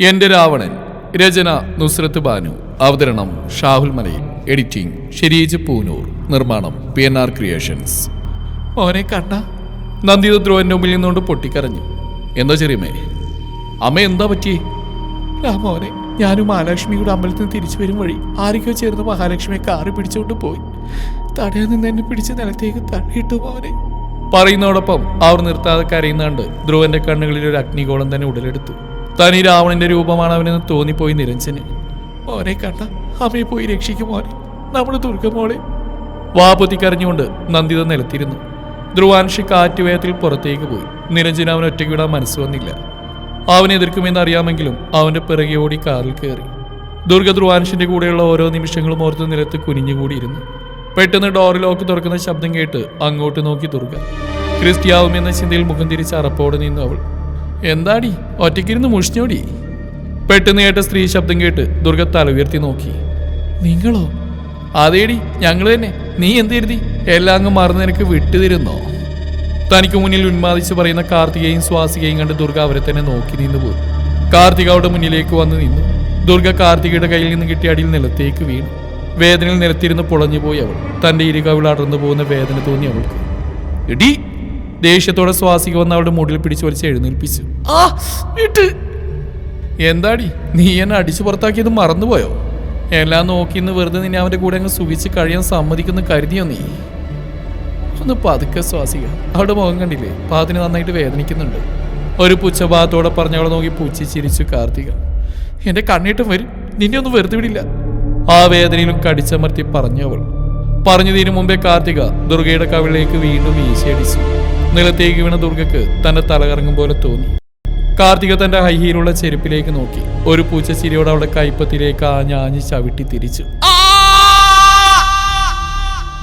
എന്റെ രാവണൻ രചന നുസ്രത്ത് ബാനു. അവതരണം ഷാഹുൽ മലയിൽ. എഡിറ്റിംഗ് ഷെരീജ് പൂനൂർ. നിർമ്മാണം പി എൻ ആർ ക്രിയേഷൻസ്. മോനെ കണ്ട? നന്ദിത ധ്രുവന്റെ മുമ്പിൽ നിന്നുകൊണ്ട് പൊട്ടിക്കരഞ്ഞു. എന്താ ചെറിയമ്മേ? അമ്മ എന്താ പറ്റിയേ ആ മോനെ ഞാനും മഹാലക്ഷ്മിയുടെ അമ്പലത്തിൽ നിന്ന് തിരിച്ചു വരും വഴി ആരൊക്കെയോ ചേർന്ന് മഹാലക്ഷ്മിയെ കാറി പിടിച്ചുകൊണ്ട് പോയി. തടയാൻ നിന്ന് എന്നെ പിടിച്ച് നിലത്തേക്ക് തള്ളിയിട്ടു മോനെ. പറയുന്നതോടൊപ്പം അവർ നിർത്താതെ കരയുന്നാണ്ട് ധ്രുവന്റെ കണ്ണുകളിൽ ഒരു അഗ്നികോളം തന്നെ ഉടലെടുത്തു. തനി രാവണന്റെ രൂപമാണ് അവനെന്ന് തോന്നിപ്പോയി നിരഞ്ജന്. ഓനെ കണ്ട അമ്മയെ പോയി രക്ഷിക്കും മോനെ. നമ്മുടെ ദുർഗമോളെ വാപൊത്തി കരഞ്ഞുകൊണ്ട് നന്ദിത നിലത്തിരുന്നു. ധ്രുവാൻഷി കാറ്റുവേയത്തിൽ പുറത്തേക്ക് പോയി. നിരഞ്ജന അവൻ ഒറ്റയ്ക്ക് വിടാൻ മനസ്സ് വന്നില്ല. അവനെ എതിർക്കുമെന്ന് അറിയാമെങ്കിലും അവന്റെ പിറകെ ഓടി കാറിൽ കയറി. ദുർഗ ധ്രുവാൻഷിന്റെ കൂടെയുള്ള ഓരോ നിമിഷങ്ങളും ഓർത്ത് നിലത്ത് കുനിഞ്ഞുകൂടിയിരുന്നു. പെട്ടെന്ന് ഡോർ ലോക്ക് തുറക്കുന്ന ശബ്ദം കേട്ട് അങ്ങോട്ട് നോക്കി ദുർഗ. എന്ന ചിന്തയിൽ മുഖം തിരിച്ച് അറപ്പോടെ നിന്നു അവൾ. എന്താടി? ഒറ്റയ്ക്കിരുന്ന് മുഷിഞ്ഞോടി? പെട്ടെന്ന് കേട്ട സ്ത്രീ ശബ്ദം കേട്ട് ദുർഗ തല ഉയർത്തി നോക്കി. നിങ്ങളോ? അതേടി ഞങ്ങൾ തന്നെ. നീ എന്ത് കരുതി? എല്ലാം അങ്ങ് മറന്ന് നിനക്ക് വിട്ടുതരുന്നോ? തനിക്ക് മുന്നിൽ ഉന്മാദിച്ച് പറയുന്ന കാർത്തികയും സ്വാസികയും കണ്ട് ദുർഗ അവരെ തന്നെ നോക്കി നിന്നു പോയി. കാർത്തിക അവിടെ മുന്നിലേക്ക് വന്ന് നിന്നു. ദുർഗ കാർത്തികയുടെ കയ്യിൽ നിന്ന് കിട്ടിയ അടിയിൽ നിലത്തേക്ക് വീണു. വേദനയിൽ നിലത്തിരുന്ന് പൊളഞ്ഞുപോയി അവൾ. തന്റെ ഇരുകവിൾ അടർന്നു പോകുന്ന വേദന തോന്നി അവൾക്ക്. ഇടി ദേഷ്യത്തോടെ സ്വാസിക വന്ന് അവളുടെ മുടിയിൽ പിടിച്ചു വലിച്ച് എഴുന്നേൽപ്പിച്ചു. ആ വിട്ട്. എന്താടി? നീ എന്നെ അടിച്ചു പുറത്താക്കിയത് മറന്നുപോയോ? എല്ലാം നോക്കി ഇന്ന് വെറുതെ നിന്നെ അവന്റെ കൂടെ അങ്ങ് സുഖിച്ച് കഴിയാൻ സമ്മതിക്കുന്നു കരുതിയോ നീ? ഒന്ന് പതുക്കെ ശ്വാസിക. അവളുടെ മുഖം കണ്ടില്ലേ? പാതിന് നന്നായിട്ട് വേദനിക്കുന്നുണ്ട്. ഒരു പുച്ഛഭാഗത്തോടെ പറഞ്ഞവളെ നോക്കി പുച്ഛി ചിരിച്ചു കാർത്തിക. എന്റെ കണ്ണീട്ടും വരും. നിന്നെ ഒന്നും വെറുതെ വിടില്ല. ആ വേദനയിലും കടിച്ചമർത്തി പറഞ്ഞു അവൾ. പറഞ്ഞു തീരും മുമ്പേ കാർത്തിക ദുർഗയുടെ കവിളിലേക്ക് വീണ്ടും വീശിയടിച്ചു. നിലത്തേക്ക് വീണ ദുർഗക്ക് തന്റെ തലകറങ്ങും പോലെ തോന്നി. കാർത്തിക തന്റെ ഹൈഹീലുള്ള ചെരുപ്പിലേക്ക് നോക്കി. ഒരു പൂച്ച ചിരിയോടെ അവളുടെ കൈപ്പത്തിലേക്ക് ആഞ്ഞാഞ്ഞ് ചവിട്ടി തിരിച്ചു.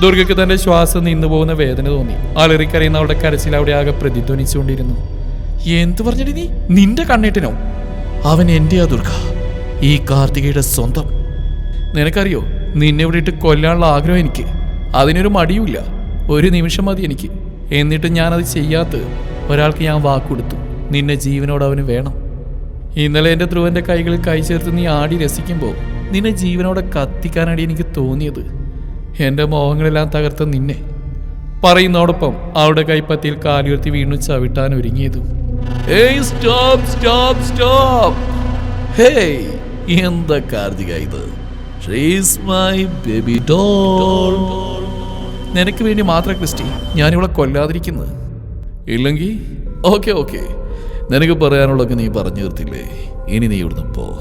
ദുർഗയ്ക്ക് തന്റെ ശ്വാസം നിന്നു പോകുന്ന വേദന തോന്നി. അലറിക്കരയുന്ന അവളുടെ കരച്ചിൽ അവിടെ ആകെ പ്രതിധ്വനിച്ചുകൊണ്ടിരുന്നു. എന്തു പറഞ്ഞിട്ട് നീ? നിന്റെ കണ്ണേട്ടിനോ? അവൻ എന്റെയാ ദുർഗ. ഈ കാർത്തികയുടെ സ്വന്തം. നിനക്കറിയോ നിന്നെ ഇവിടെ ഇട്ട് കൊല്ലാനുള്ള ആഗ്രഹം എനിക്ക്. അതിനൊരു മടിയുമില്ല. ഒരു നിമിഷം മതി എനിക്ക്. എന്നിട്ട് ഞാനത് ചെയ്യാത്ത ഒരാൾക്ക് ഞാൻ വാക്കുകൊടുത്തു നിന്നെ ജീവനോട് അവന് വേണം. ഇന്നലെ എന്റെ ധ്രുവന്റെ കൈകളിൽ കൈ ചേർത്ത് നീ ആടി രസിക്കുമ്പോൾ നിന്നെ ജീവനോടെ കത്തിക്കാനാടി എനിക്ക് തോന്നിയത്. എന്റെ മോഹങ്ങളെല്ലാം തകർത്ത നിന്നെ. പറയുന്നതോടൊപ്പം അവളുടെ കൈപ്പത്തിയിൽ കാലുയർത്തി വീണു ചവിട്ടാൻ ഒരുങ്ങിയത്. ഏയ് സ്റ്റോപ്പ് സ്റ്റോപ്പ് സ്റ്റോപ്പ്. ഹേയ് എന്താ കാർത്തിക ഇത്? ഷീസ് മൈ ബേബി ഡോൾ നിനക്ക് വേണ്ടി മാത്രം ക്രിസ്റ്റി ഞാനിവിടെ കൊല്ലാതിരിക്കുന്നത്. ഇല്ലെങ്കിൽ? Okay okay. നിനക്ക് പറയാനുള്ളതൊക്കെ നീ പറഞ്ഞു തീർത്തില്ലേ? ഇനി നീ ഇവിടുന്ന് പോ.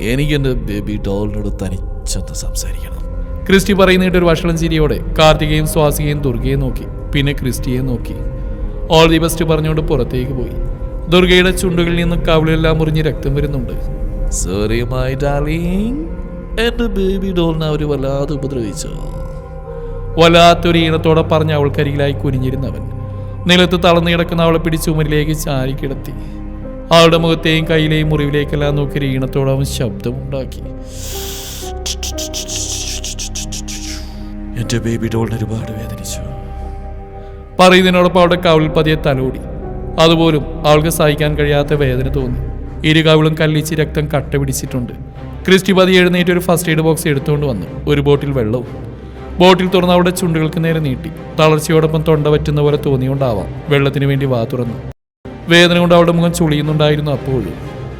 എനിക്ക് എന്റെ ബേബി ഡോളിനോട് തനിച്ചൊന്ന് സംസാരിക്കണം. ക്രിസ്റ്റി പറയുന്നിട്ട് ഒരു വഷളം ചിരിയോടെ കാർത്തികയും സ്വാസികയും ദുർഗയെ നോക്കി പിന്നെ ക്രിസ്റ്റിയെ നോക്കി. ഓൾ ദി ബെസ്റ്റ് പറഞ്ഞുകൊണ്ട് പുറത്തേക്ക് പോയി. ദുർഗയുടെ ചുണ്ടുകളിൽ നിന്ന് കവിളെല്ലാം മുറിഞ്ഞ് രക്തം വരുന്നുണ്ട്. സോറി മൈ ഡാർലിംഗ് എന്റെ ബേബി ഡോളിനെ അവർ വല്ലാതെ ഉപദ്രവിച്ചോ? വല്ലാത്തൊരു ഈണത്തോടെ പറഞ്ഞ് അവൾക്കരികിലായി കുനിഞ്ഞിരുന്നവൻ. നിലത്ത് തളർന്നു കിടക്കുന്ന അവളെ പിടിച്ച് ഉമരിലേക്ക് ചാരി കിടത്തി. അവളുടെ മുഖത്തെയും കയ്യിലെയും മുറിവിലേക്കെല്ലാം നോക്കി ഈണത്തോടെ അവൻ ശബ്ദമുണ്ടാക്കി. എന്റെ ബേബി ഡോളിന് ഒരുപാട് വേദനിച്ചു. പറയുന്നതിനോടൊപ്പം അവളുടെ കവിളിൽ പതിയെ തലോടി. അതുപോലും അവൾക്ക് സഹിക്കാൻ കഴിയാത്ത വേദന തോന്നി. ഇരു കവിളും കല്ലിച്ച് രക്തം കട്ട പിടിച്ചിട്ടുണ്ട് ക്രിസ്റ്റി പതി എഴുന്നേറ്റ് ഒരു ഫസ്റ്റ് എയ്ഡ് ബോക്സ് എടുത്തുകൊണ്ട് വന്നു. ഒരു ബോട്ടിൽ വെള്ളവും. ബോട്ടിൽ തുറന്ന് അവിടെ ചുണ്ടുകൾക്ക് നേരെ നീട്ടി. തളർച്ചയോടൊപ്പം തൊണ്ട പറ്റുന്ന പോലെ തോന്നിയോണ്ടാവാം. വെള്ളത്തിന് വേണ്ടി വാ തുറന്നു. വേദന കൊണ്ട് അവളുടെ മുഖം ചുളിയുന്നുണ്ടായിരുന്നു അപ്പോഴും.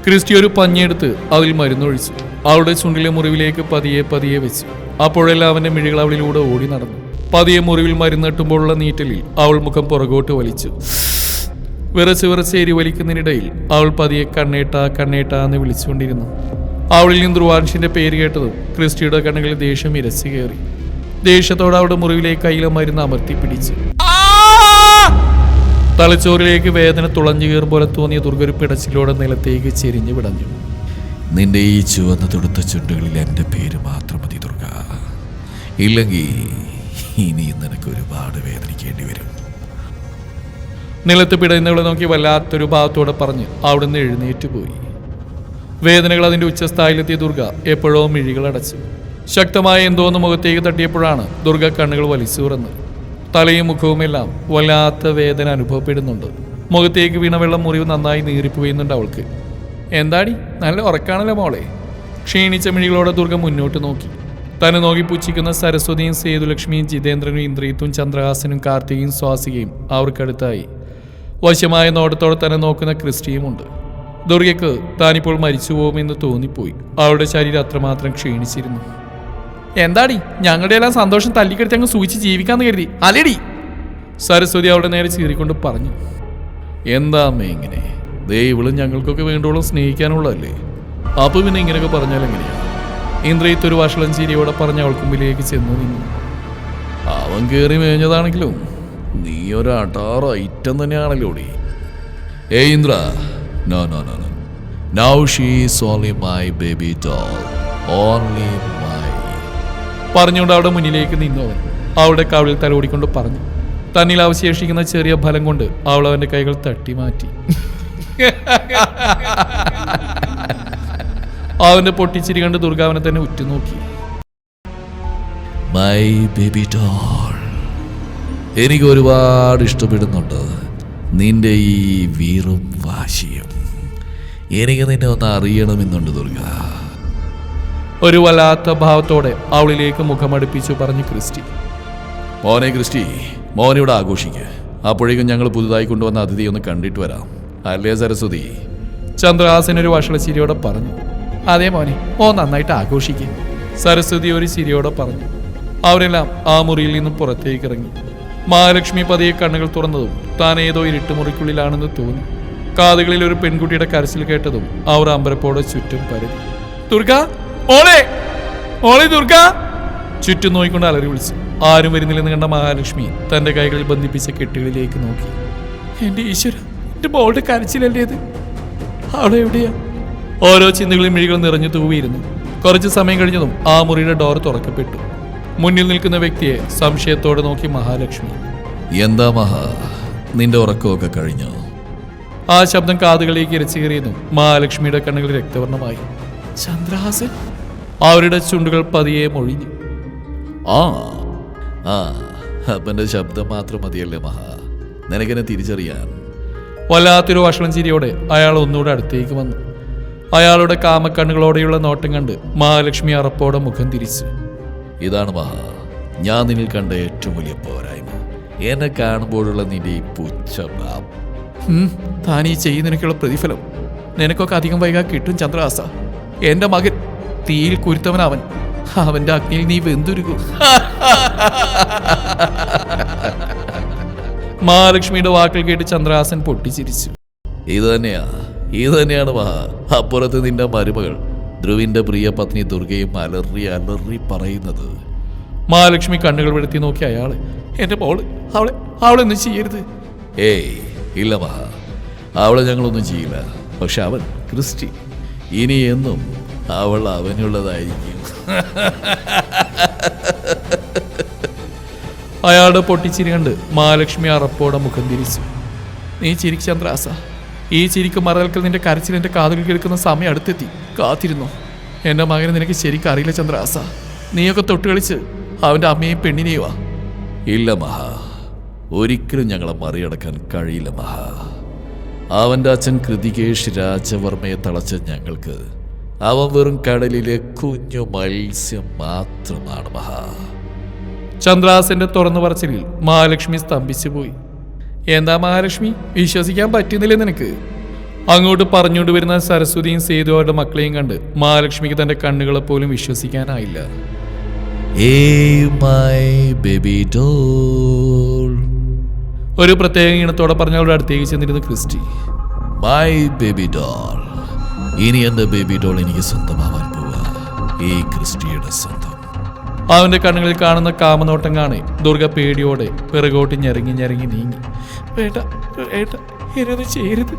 ക്രിസ്റ്റി ഒരു പഞ്ഞെടുത്ത് അതിൽ മരുന്നൊഴിച്ചു. അവളുടെ ചുണ്ടിലെ മുറിവിലേക്ക് പതിയെ പതിയെ വെച്ചു. അപ്പോഴെല്ലാം അവന്റെ മിഴികൾ അവളിലൂടെ ഓടി നടന്നു. പതിയെ മുറിവിൽ മരുന്നെട്ടുമ്പോഴുള്ള നീറ്റലിൽ അവൾ മുഖം പുറകോട്ട് വലിച്ചു. വിറച്ച് വിറച്ച് എരി വലിക്കുന്നതിനിടയിൽ അവൾ പതിയെ കണ്ണേട്ട കണ്ണേട്ട എന്ന് വിളിച്ചുകൊണ്ടിരുന്നു. അവളിൽ നിന്ന് ധ്രുവാൻഷിന്റെ പേര് കേട്ടതും ക്രിസ്റ്റിയുടെ കണ്ണുകളിൽ ദേഷ്യം ഇരച്ചു കയറി. ദേഷ്യത്തോടെ അവളുടെ മുറിവിലേക്ക് കയ്യിലെ മരുന്ന് അമർത്തി പിടിച്ചു. തലച്ചോറിലേക്ക് വേദന തുളഞ്ഞു കയറും പോലെ തോന്നിയ ദുർഗൊരു പിടച്ചിലോടെ നിലത്തേക്ക് ചെരിഞ്ഞു വിടഞ്ഞു. നിന്റെ ഈ ചുവന്ന തുടുത്ത ചുണ്ടുകളിൽ എന്റെ പേര് മാത്രം മതി ദുർഗ. ഇല്ലെങ്കിൽ ഇനിയും നിനക്ക് ഒരുപാട് വേദനിക്കേണ്ടി വരും. നിലത്ത് പിടയുന്നവളെ നോക്കി വല്ലാത്തൊരു ഭാഗത്തോടെ പറഞ്ഞ് അവിടുന്ന് എഴുന്നേറ്റ് പോയി. വേദനകൾ അതിന്റെ ഉച്ചസ്ഥായിലെത്തിയ ദുർഗ എപ്പോഴോ മിഴികൾ അടച്ചു ശക്തമായ എന്തോന്ന് മുഖത്തേക്ക് തട്ടിയപ്പോഴാണ് ദുർഗ കണ്ണുകൾ വലിച്ചു തുറന്നത്. തലയും മുഖവുമെല്ലാം വല്ലാത്ത വേദന അനുഭവപ്പെടുന്നുണ്ട്. മുഖത്തേക്ക് വീണ വെള്ളം മുറിവ് നന്നായി നീറിപ്പോയുന്നുണ്ട് അവൾക്ക്. എന്താടി? നല്ല ഉറക്കാണല്ലോ മോളെ. ക്ഷീണിച്ച മിഴികളോടെ ദുർഗ മുന്നോട്ട് നോക്കി. തന്നെ നോക്കി പുച്ഛിക്കുന്ന സരസ്വതിയും സേതുലക്ഷ്മിയും ജിതേന്ദ്രനും ഇന്ദ്രിയത്തും ചന്ദ്രഹാസനും കാർത്തികയും സ്വാസികയും അവർക്കടുത്തായി. വശമായ നോട്ടത്തോടെ തന്നെ നോക്കുന്ന ക്രിസ്റ്റിയുമുണ്ട് ദുർഗയ്ക്ക് താനിപ്പോൾ മരിച്ചു പോകുമെന്ന് തോന്നിപ്പോയി. അവളുടെ ശരീരം അത്രമാത്രം ക്ഷീണിച്ചിരുന്നു. എന്താടി? ഞങ്ങളുടെ എല്ലാം സന്തോഷം തല്ലിക്കെടുത്ത് അങ്ങ് സൂചിച്ച് ജീവിക്കാന്ന് കരുതി. അലടി സരസ്വതി അവളുടെ നേരെ ചീറിക്കൊണ്ട് പറഞ്ഞു. എന്താ ഇങ്ങനെ? ദേ ഞങ്ങൾക്കൊക്കെ വേണ്ടോളം സ്നേഹിക്കാനുള്ളതല്ലേ? അപ്പൊ പിന്നെ ഇങ്ങനെയൊക്കെ പറഞ്ഞാൽ എങ്ങനെയാ? ഇന്ദ്രിയത്ത് ഒരു വഷളം ചിരിയോടെ പറഞ്ഞ അവൾക്കും മുമ്പിലേക്ക് ചെന്നു നിന്നു. അവൻ കയറി മേഞ്ഞതാണെങ്കിലും നീ ഒരു അടാർ ഐറ്റം തന്നെയാണല്ലോ ഏ Indra. No no no no now she's only my baby doll only പറഞ്ഞുകൊണ്ട് അവിടെ മുന്നിലേക്ക് നിന്നു അവൻ. അവളുടെ കവിളിൽ തലോടിക്കൊണ്ട് പറഞ്ഞു തന്നിൽ അവശേഷിക്കുന്ന ചെറിയ ഫലം കൊണ്ട് അവൾ അവന്റെ കൈകൾ തട്ടി മാറ്റി. അവന്റെ പൊട്ടിച്ചിരി കണ്ട് ദുർഗാവനെ തന്നെ ഉറ്റുനോക്കി. മൈ ബേബി ഡോൾ എനിക്ക് ഒരുപാട് ഇഷ്ടപ്പെടുന്നുണ്ട് നിന്റെ ഈ വീറും വാശിയും. എനിക്ക് നിന്നെ ഒന്ന് അറിയണമെന്നുണ്ട് ദുർഗ. ഒരു വല്ലാത്ത ഭാവത്തോടെ അവളിലേക്ക് മുഖമടുപ്പിച്ചു പറഞ്ഞു ക്രിസ്റ്റി. മോനെ ക്രിസ്റ്റി മോനിവിടെ ആഘോഷിക്കുക അപ്പോഴേക്കും ഞങ്ങൾ പുതുതായി കൊണ്ടുവന്ന അതിഥി ഒന്ന് കണ്ടിട്ട് വരാം. അല്ലേ സരസ്വതി? ചന്ദ്രഹാസൻ ഒരു വഷളശ്ശിരിയോടെ പറഞ്ഞു. അതേ മോനെ ഓ നന്നായിട്ട് ആഘോഷിക്കുക സരസ്വതി ഒരു ചിരിയോടെ പറഞ്ഞു. അവരെല്ലാം ആ മുറിയിൽ നിന്നും പുറത്തേക്ക് ഇറങ്ങി. മഹാലക്ഷ്മി പതിയെ കണ്ണുകൾ തുറന്നതും താൻ ഏതോ ഇരുട്ടുമുറിക്കുള്ളിലാണെന്ന് തോന്നി. കാതുകളിൽ ഒരു പെൺകുട്ടിയുടെ കരച്ചിൽ കേട്ടതും അവർ അമ്പരപ്പോടെ ചുറ്റും പരതി. ദുർഗ മോളെ മോളെ ദുർഗ. ചുറ്റും നോക്കിക്കൊണ്ട് അലറി വിളിച്ചു. ആരും വരുന്നില്ലെന്ന് കണ്ട മഹാലക്ഷ്മി തന്റെ കൈകളിൽ ബന്ധിപ്പിച്ച കെട്ടുകളിലേക്ക് നോക്കി. എന്റെ ഈശ്വര എന്റെ മോളുടെ കരച്ചിലല്ലേ ഇത്? അവിടെ എവിടെയാ? ഓരോ ചിന്തകളും മിഴികൾ നിറഞ്ഞു തൂവിയിരുന്നു. കുറച്ച് സമയം കഴിഞ്ഞതും ആ മുറിയുടെ ഡോർ തുറക്കപ്പെട്ടു. മുന്നിൽ നിൽക്കുന്ന വ്യക്തിയെ സംശയത്തോടെ നോക്കി മഹാലക്ഷ്മി. എന്താ മഹാ നിന്റെ ഉറക്കമൊക്കെ കഴിഞ്ഞോ? ആ ശബ്ദം കാതുകളിലേക്ക് ഇരച്ചു കയറിയതും മഹാലക്ഷ്മിയുടെ കണ്ണുകൾ രക്തവർണമായി ചന്ദ്രഹാസൻ അവരുടെ ചുണ്ടുകൾ പതിയെ മൊഴിഞ്ഞു. ആ ആ അപ്പന്റെ ശബ്ദം മാത്രം മതിയല്ലേ മഹാ. നിനക്കെന്നെ തിരിച്ചറിയാൻ. വല്ലാത്തൊരു വഷളം ചിരിയോടെ അയാൾ ഒന്നുകൂടെ അടുത്തേക്ക് വന്നു. അയാളുടെ കാമക്കണ്ണുകളോടെയുള്ള നോട്ടം കണ്ട് മഹാലക്ഷ്മി അറപ്പോടെ മുഖം തിരിച്ചു. ഇതാണ് മഹാ ഞാൻ നിന്നിൽ കണ്ട ഏറ്റവും വലിയ പോരായ്മ. എന്നെ കാണുമ്പോഴുള്ള നിന്റെ ഈ പുച്ഛഭാവം താൻ ഈ ചെയ്യുന്നതിനൊക്കെയുള്ള പ്രതിഫലം. നിനക്കൊക്കെ അധികം വൈകാ കിട്ടും ചന്ദ്രഹാസ. എന്റെ മകൻ തീയിൽ കുരുത്തവനാവൻ. അവന്റെ അഗ്നിയിൽ നീ വെന്തുരുകൂ. മഹാലക്ഷ്മിയുടെ വാക്കുകൾ കേട്ട് ചന്ദ്രഹാസൻ പൊട്ടിച്ചിരിച്ചു. ഇത് തന്നെയാ ഇത് തന്നെയാണ് മഹാ. അപ്പുറത്ത് നിന്റെ മരുമകൾ ധ്രുവിന്റെ പ്രിയ പത്നി ദുർഗയും അലറി അലറി പറയുന്നത്. മഹാലക്ഷ്മി കണ്ണുകൾ വെളുത്തി നോക്കി അയാൾ എന്റെ മോൾ അവളെ അവളൊന്നും ചെയ്യരുത്. ഏയ് ഇല്ല മഹാ. അവളെ ഞങ്ങളൊന്നും ചെയ്യില്ല. പക്ഷെ അവൻ ക്രിസ്റ്റി. ഇനി എന്നും അവൾ അവനുള്ളതായിരിക്കും. അയാളുടെ പൊട്ടിച്ചിരി കണ്ട് മഹാലക്ഷ്മി അറപ്പോടെ മുഖം തിരിച്ചു. നീ ചിരിക്ക് ചന്ദ്രാസ. ഈ ചിരിക്ക് മറകൽക്കൽ നിന്റെ കരച്ചിൽ എന്റെ കാതുകൾ കേൾക്കുന്ന സമയം അടുത്തെത്തി. കാത്തിരുന്നു. എന്റെ മകനെ നിനക്ക് ശരിക്കും അറിയില്ല ചന്ദ്രാസ. നീയൊക്കെ തൊട്ട് കളിച്ച് അവന്റെ അമ്മയും പെണ്ണിനെയുവാ ഇല്ല മഹാ. ഒരിക്കലും ഞങ്ങളെ മറികടക്കാൻ കഴിയില്ല മഹാ. അവന്റെ അച്ഛൻ കൃതികേഷ് രാജവർമ്മയെ തളച്ച ഞങ്ങൾക്ക് അവൻ വെറും കടലിലെ കുഞ്ഞു മത്സ്യം മാത്രമാണ് മഹാ. ചന്ദ്രാസന്റെ തുറന്നു പറച്ചിലിൽ മഹാലക്ഷ്മി സ്തംഭിച്ചു പോയി. എന്താ മഹാലക്ഷ്മി? വിശ്വസിക്കാൻ പറ്റുന്നില്ലേ നിനക്ക്? അങ്ങോട്ട് പറഞ്ഞുകൊണ്ട് വരുന്ന സരസ്വതിയും സേതു അവരുടെ മക്കളെയും കണ്ട് മഹാലക്ഷ്മിക്ക് തന്റെ കണ്ണുകളെ പോലും വിശ്വസിക്കാനായില്ല. ഒരു പ്രത്യേക ഇണത്തോടെ പറഞ്ഞ അവരുടെ അടുത്തേക്ക് ചെന്നിരുന്നു ക്രിസ്റ്റി. മൈ ബേബി ഡോൾ ഇനി എന്റെ ബേബി ഡോൾ എനിക്ക് സ്വന്തമാവാൻ പോവാ. ഈ ക്രിസ്റ്റിയുടെ സ്വന്തം. അവന്റെ കണ്ണുകളിൽ കാണുന്ന കാമനോട്ടം കാണി ദുർഗ പേടിയോടെ പിറകോട്ട് ഞെരങ്ങി ഞെരങ്ങി നീങ്ങി. വേണ്ട വേണ്ട എന്നത് ചെയ്യരുത്.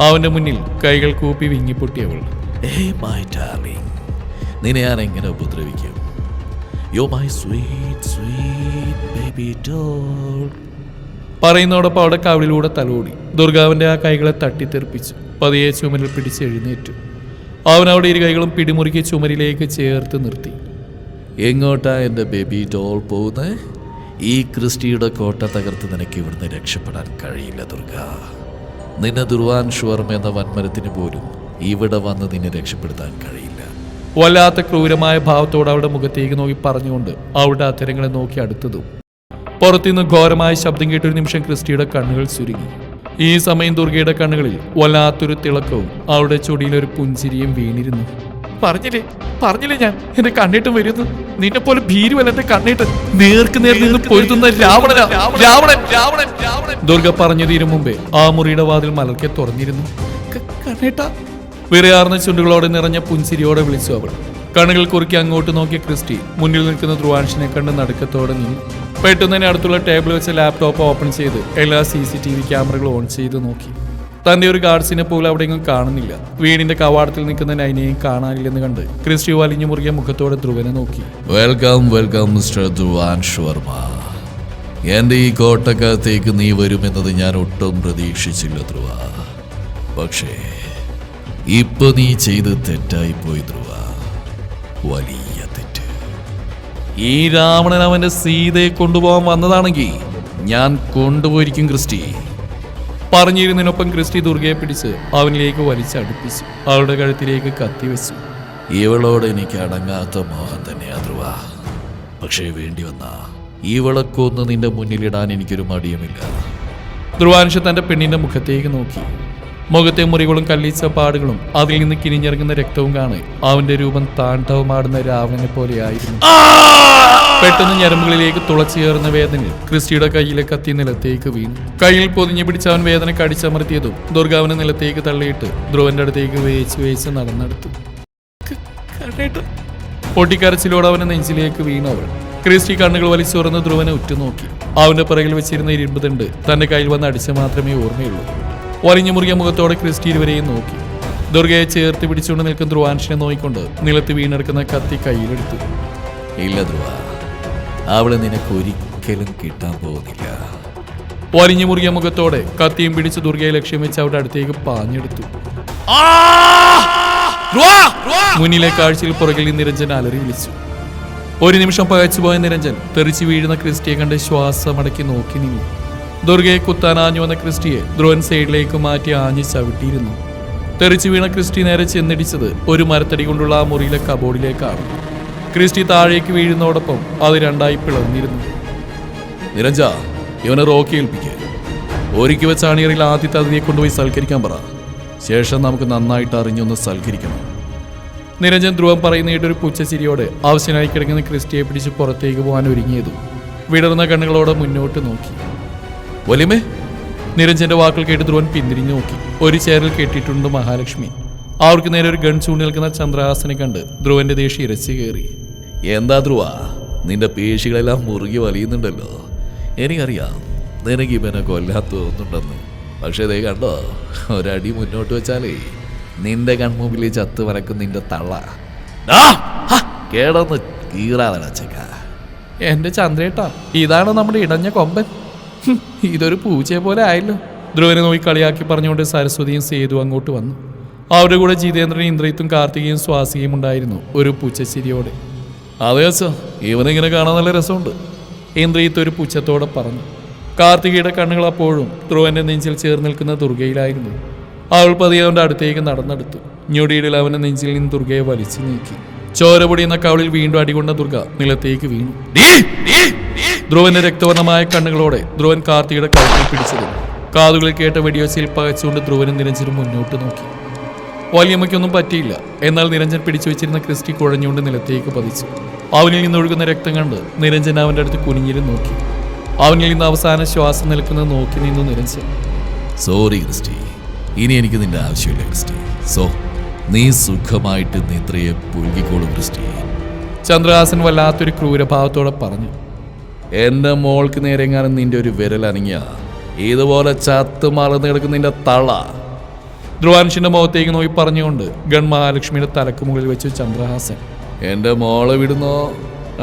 അവന്റെ മുന്നിൽ കൈകൾ കൂപ്പി വിങ്ങിപ്പൊട്ടിയവൾ. ഏയ് മൈ ഡാർലിംഗ് നിന്നെ ഞാൻ എങ്ങനെ ഉപദ്രവിക്കും? Yo my sweet sweet baby doll പറയുന്നതോടൊപ്പം അവിടെ കവിളിലൂടെ തലോടി ദുർഗാവിന്റെ ആ കൈകളെ തട്ടിത്തെറിപ്പിച്ചു. പതിയെ ചുമരിൽ പിടിച്ച് എഴുന്നേറ്റു. അവൻ അവിടെ ഇരു കൈകളും പിടിമുറുക്കി ചുമരിലേക്ക് ചേർത്ത് നിർത്തി. എങ്ങോട്ടാ എന്റെ ബേബി ഡോൾ പോകുന്നത് ഈ ക്രിസ്റ്റിയുടെ കോട്ട തകർത്ത് നിനക്ക് ഇവിടുന്ന് രക്ഷപ്പെടാൻ കഴിയില്ല ദുർഗ. നിന്നെ ദുർവാൻ ഷുവർമ എന്ന വൻമരത്തിന് പോലും ഇവിടെ വന്ന് നിന്നെ രക്ഷപ്പെടുത്താൻ കഴിയില്ല. വല്ലാത്ത ക്രൂരമായ ഭാവത്തോടെ അവളുടെ മുഖത്തേക്ക് നോക്കി പറഞ്ഞുകൊണ്ട് അവളുടെ അത്തരങ്ങളെ നോക്കി അടുത്തതും. പുറത്തുനിന്ന് ഘോരമായ ശബ്ദം കേട്ടൊരു നിമിഷം ക്രിസ്റ്റിയുടെ കണ്ണുകൾ ചുരുങ്ങി. ഈ സമയം ദുർഗയുടെ കണ്ണുകളിൽ വല്ലാത്തൊരു തിളക്കവും അവളുടെ ചൊടിയിലൊരു പുഞ്ചിരിയും വീണിരുന്നു. പറഞ്ഞില്ലേ പറഞ്ഞില്ലേ ഞാൻ? എന്റെ കണ്ണിട്ട് വരുന്നു. നിന്നെ പോലെ ഭീരുവല്ല എന്റെ കണ്ണിട്ട്. നേർക്ക് നേർ നിന്ന് പൊരുത്തുന്ന രാവണൻ. രാവണൻ. രാവണൻ. രാവണൻ. ദുർഗ പറഞ്ഞു തീരും മുമ്പേ ആ മുറിയുടെ വാതിൽ മലർക്കെ തുറന്നിരുന്നു. കണ്ണേട്ട കണ്ണേട്ടാ. വിറയാർന്ന ചുണ്ടുകളോടെ നിറഞ്ഞ പുഞ്ചിരിയോടെ വിളിച്ചു അവൾ. കണ്ണുകൾ കുറുക്കി അങ്ങോട്ട് നോക്കിയ ക്രിസ്റ്റി മുന്നിൽ നിൽക്കുന്ന ധ്രുവാൻഷിനെ കണ്ട് നടുക്കത്തോടെ നിന്നു പെട്ടെന്ന് തന്നെ അടുത്തുള്ള ടേബിൾ വെച്ച ലാപ്ടോപ്പ് ഓപ്പൺ ചെയ്ത് എല്ലാ സി സി ടി വി ക്യാമറകളും ഓൺ ചെയ്ത് നോക്കി. തന്റെ ഒരു ഗാർഡ്സിനെ പോലും അവിടെയെങ്കിലും കാണുന്നില്ല. വീടിന്റെ കവാടത്തിൽ നിൽക്കുന്ന നൈനയും കാണാനില്ലെന്ന് കണ്ട് ക്രിസ്റ്റി വലിഞ്ഞു മുറുകിയ മുഖത്തോടെ ധ്രുവനെ നോക്കി. Welcome welcome mister Dhruvan Sharma എന്റെ ഈ കോട്ടക്കകത്തേക്ക് നീ വരുമെന്നത് ഞാൻ ഒട്ടും പ്രതീക്ഷിച്ചില്ല ധ്രുവ. പക്ഷേ ഇപ്പൊ നീ ചെയ്ത് തെറ്റായി പോയി ധ്രുവ. വലിയ തെറ്റ്. ഈ രാവണൻ അവന്റെ സീതയെ കൊണ്ടുപോകാൻ വന്നതാണെങ്കിൽ ഞാൻ കൊണ്ടുപോയിരിക്കും ക്രിസ്റ്റി. പറഞ്ഞിരുന്നതിനൊപ്പം ക്രിസ്റ്റി ദുർഗയെ പിടിച്ച് അവനിലേക്ക് വലിച്ചടുപ്പിച്ചു. അവളുടെ കഴുത്തിലേക്ക് കത്തിവെച്ചു ഇവളോട് എനിക്ക് അടങ്ങാത്ത മോഹം തന്നെ ധ്രുവ. പക്ഷേ വേണ്ടി വന്ന ഇവളെ കൊന്ന് നിന്റെ മുന്നിലിടാൻ എനിക്കൊരു മടിയുമില്ല. ധ്രുവാൻഷ് തന്റെ പെണ്ണിന്റെ മുഖത്തേക്ക് നോക്കി. മുഖത്തെ മുറികളും കല്ലീച്ച പാടുകളും അതിൽ നിന്ന് കിനിഞ്ഞിറങ്ങുന്ന രക്തവും കാണെ. അവന്റെ രൂപം താണ്ഡവമാടുന്ന രാവണനെ പോലെയായിരുന്നു. പെട്ടെന്ന് ഞരമ്പുകളിലേക്ക് തുളച്ചുകയറുന്ന വേദന ക്രിസ്റ്റിയുടെ കയ്യിലെ കത്തി നിലത്തേക്ക് വീണു. കയ്യിൽ പൊതിഞ്ഞു പിടിച്ച് അവൻ വേദന കടിച്ചമർത്തിയതും ദുർഗാവിനെ നിലത്തേക്ക് തള്ളിയിട്ട് ധ്രുവന്റെ അടുത്തേക്ക് വേച്ച് വേച്ച് നടന്നെടുത്തു. പൊട്ടിക്കരച്ചിലോടെ അവന്റെ നെഞ്ചിലേക്ക് വീണു അവൾ. ക്രിസ്റ്റി കണ്ണുകൾ വലിച്ചു തുറന്ന് ധ്രുവനെ ഉറ്റുനോക്കി. അവന്റെ പിറകിൽ വെച്ചിരുന്ന ഇരുമ്പ് തണ്ട് തന്റെ കയ്യിൽ വന്ന് അടിച്ച മാത്രമേ ഓർമ്മയുള്ളൂ. വലിഞ്ഞു മുറിയ മുഖത്തോടെ ക്രിസ്റ്റി ഇരുവരെയും നോക്കി. ദുർഗയെ ചേർത്ത് പിടിച്ചുകൊണ്ട് നിൽക്കുന്ന ധ്രുവാൻഷിനെ നോക്കിക്കൊണ്ട് നിലത്ത് വീണെടുക്കുന്ന കത്തി കയ്യിലെടുത്തു. ഇല്ല ധ്രുവ അവൾ നിനക്ക് ഒരിക്കലും കിട്ടാൻ പോകുന്നില്ല. വലിഞ്ഞു മുറിയ മുഖത്തോടെ കത്തിയും പിടിച്ച് ദുർഗയെ ലക്ഷ്യം വെച്ച് അവിടെ അടുത്തേക്ക് പാഞ്ഞെടുത്തു. മുന്നിലെ കാഴ്ചയിൽ പുറകിൽ നിരഞ്ജൻ അലറി വിളിച്ചു. ഒരു നിമിഷം പകച്ചുപോയ നിരഞ്ജൻ തെറിച്ചു വീഴുന്ന ക്രിസ്റ്റിയെ കണ്ട് ശ്വാസമടക്കി നോക്കി നിന്നു. ദുർഗയെ കുത്താൻ ആഞ്ഞു വന്ന ക്രിസ്റ്റിയെ ധ്രുവൻ സൈഡിലേക്ക് മാറ്റി ആഞ്ഞു ചവിട്ടിയിരുന്നു. തെറിച്ചു വീണ ക്രിസ്റ്റി നേരെ ചെന്നിടിച്ചത് ഒരു മരത്തടി കൊണ്ടുള്ള ആ മുറിയിലെ കബോർഡിലേക്കാണ്. ക്രിസ്റ്റി താഴേക്ക് വീഴുന്നതോടൊപ്പം അത് രണ്ടായി പിളർന്നിരുന്നു. നിരഞ്ജ ഇവനെ റോക്കി ഏൽപ്പിക്കുക ഒരുക്കി വെച്ച അണിയറിൽ ആദ്യത്തെ അതിനെ കൊണ്ടുപോയി സൽക്കരിക്കാൻ പറ. ശേഷം നമുക്ക് നന്നായിട്ട് അറിഞ്ഞൊന്ന് സൽക്കരിക്കണം. നിരഞ്ജൻ ധ്രുവം പറയുന്ന ഒരു പുച്ഛച്ചിരിയോടെ ആവശ്യനായി കിടക്കുന്ന ക്രിസ്റ്റിയെ പിടിച്ച് പുറത്തേക്ക് പോകാൻ ഒരുങ്ങിയതും വിടർന്ന കണ്ണുകളോടെ മുന്നോട്ട് നോക്കി. വലിയമേ നിരഞ്ജന്റെ വാക്കുകൾ കേട്ട് ധ്രുവൻ പിന്തിരിഞ്ഞു നോക്കി. ഒരു ചേരിൽ കെട്ടിയിട്ടുണ്ട് മഹാലക്ഷ്മി. അവർക്ക് നേരെ ഒരു ഗൺ ചൂണ്ടി നിൽക്കുന്ന ചന്ദ്രഹാസനെ കണ്ട് ധ്രുവന്റെ ദേഷ്യം ഇരച്ചു കയറി. എന്താ ധ്രുവ നിന്റെ പേശികളെല്ലാം മുറുകി വലിയുന്നുണ്ടല്ലോ. എനിക്കറിയാം നിനക്ക് ഇവനെ കൊല്ലാൻ തോന്നുന്നുണ്ടെന്ന്. പക്ഷേ ദേ കണ്ടോ ഒരടി മുന്നോട്ട് വെച്ചാലേ നിന്റെ കൺമുമ്പിൽ ചത്ത് വരക്കും നിന്റെ തള്ള. കേടന്ന് കീറാതെ എന്റെ ചന്ദ്രേട്ടാ ഇതാണ് നമ്മുടെ ഇടഞ്ഞ കൊമ്പൻ. ഇതൊരു പൂച്ചയെ പോലെ ആയല്ലോ. ധ്രുവനെ നോക്കി കളിയാക്കി പറഞ്ഞുകൊണ്ട് സരസ്വതിയും സേതു അങ്ങോട്ട് വന്നു. അവരുടെ കൂടെ ജിതേന്ദ്രനും ഇന്ദ്രയിത്തും കാർത്തികയും സ്വാസികയും ഉണ്ടായിരുന്നു ഒരു പൂച്ചച്ചിരിയോടെ. അതെ അച്ഛാ ഇവനിങ്ങനെ കാണാൻ നല്ല രസമുണ്ട് ഇന്ദ്രയിത്ത് ഒരു പുച്ഛത്തോടെ പറഞ്ഞു. കാർത്തികയുടെ കണ്ണുകൾ അപ്പോഴും ധ്രുവന്റെ നെഞ്ചിൽ ചേർന്ന് നിൽക്കുന്ന ദുർഗയിലായിരുന്നു. അവൾ പതിയെ അവന്റെ അടുത്തേക്ക് നടന്നെടുത്തു. ഞൊടിയിടയിൽ അവന്റെ നെഞ്ചിൽ നിന്ന് ദുർഗയെ വലിച്ചു നീക്കി. ചോര പൊടിയുന്ന കവളിൽ വീണ്ടും അടികൊണ്ട ദുർഗ നിലത്തേക്ക് വീണു. ധ്രുവന്റെ രക്തവർണമായ കണ്ണുകളോടെ ധ്രുവൻ കാർത്തിയുടെ കഴുത്തിൽ പിടിച്ചത്. കാതുകളിൽ കേട്ട വെടിവെച്ചയിൽ പകച്ചുകൊണ്ട് ധ്രുവനും നിരഞ്ജനും മുന്നോട്ട് നോക്കി. വലിയമ്മയ്ക്കൊന്നും പറ്റിയില്ല. എന്നാൽ നിരഞ്ജൻ പിടിച്ചു വെച്ചിരുന്ന ക്രിസ്റ്റി കുഴഞ്ഞുകൊണ്ട് നിലത്തേക്ക് പതിച്ചു. അവനിൽ നിന്ന് ഒഴുകുന്ന രക്തം കണ്ട് നിരഞ്ജൻ അവന്റെ അടുത്ത് കുനിഞ്ഞിരുന്ന് നോക്കി. അവനിൽ നിന്ന് അവസാന ശ്വാസം നിൽക്കുന്നത് നോക്കി നിന്നു നിരഞ്ജൻ. Sorry Christy. ഇനി എനിക്ക് നിന്റെ ആവശ്യമില്ല ക്രിസ്റ്റി. സോ നീ സുഖമായിട്ട് നിത്രയെ പുഴുകിക്കോളും ക്രിസ്റ്റി. ചന്ദ്രഹാസൻ വല്ലാത്തൊരു ക്രൂരഭാവത്തോടെ പറഞ്ഞു. എന്റെ മോൾക്ക് നേരെ എങ്ങാനും നിന്റെ ഒരു വിരൽ അനങ്ങിയ. ഇതുപോലെ ചത്ത് മറന്നു കിടക്കുന്ന നിന്റെ തള. ധ്രുവാൻഷിന്റെ മുഖത്തേക്ക് നോക്കി പറഞ്ഞുകൊണ്ട് ഗൺ മഹാലക്ഷ്മിയുടെ തലക്ക് മുകളിൽ വെച്ച് ചന്ദ്രഹാസൻ എന്റെ മോളെ വിടുന്നോ?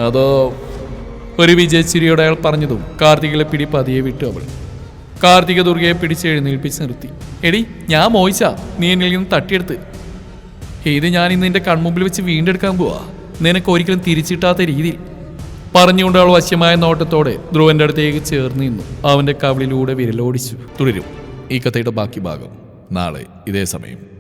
അതോ? ഒരു വിജയച്ചിരിയോടെ അയാൾ പറഞ്ഞതും കാർത്തികയിലെ പിടി പതിയെ വിട്ടു അവൾ. കാർത്തിക ദുർഗയെ പിടിച്ച് എഴുന്നേൽപ്പിച്ച് നിർത്തി. എടി ഞാൻ മോഹിച്ചാ. നീ എന്നിൽ നിന്ന് തട്ടിയെടുത്ത്. ഇത് ഞാൻ ഇന്ന് നിന്റെ കൺമുമ്പിൽ വെച്ച് വീണ്ടെടുക്കാൻ പോവാ. നിനക്ക് ഒരിക്കലും തിരിച്ചിട്ടാത്ത രീതിയിൽ പറഞ്ഞുകൊണ്ട് അവൾ വശ്യമായ നോട്ടത്തോടെ ധ്രുവന്റെ അടുത്തേക്ക് ചേർന്ന് നിന്നു. അവന്റെ കവിളിലൂടെ വിരലോടിച്ചു. തുടരും. ഈ കഥയുടെ ബാക്കി ഭാഗം. നാളെ ഇതേ സമയം.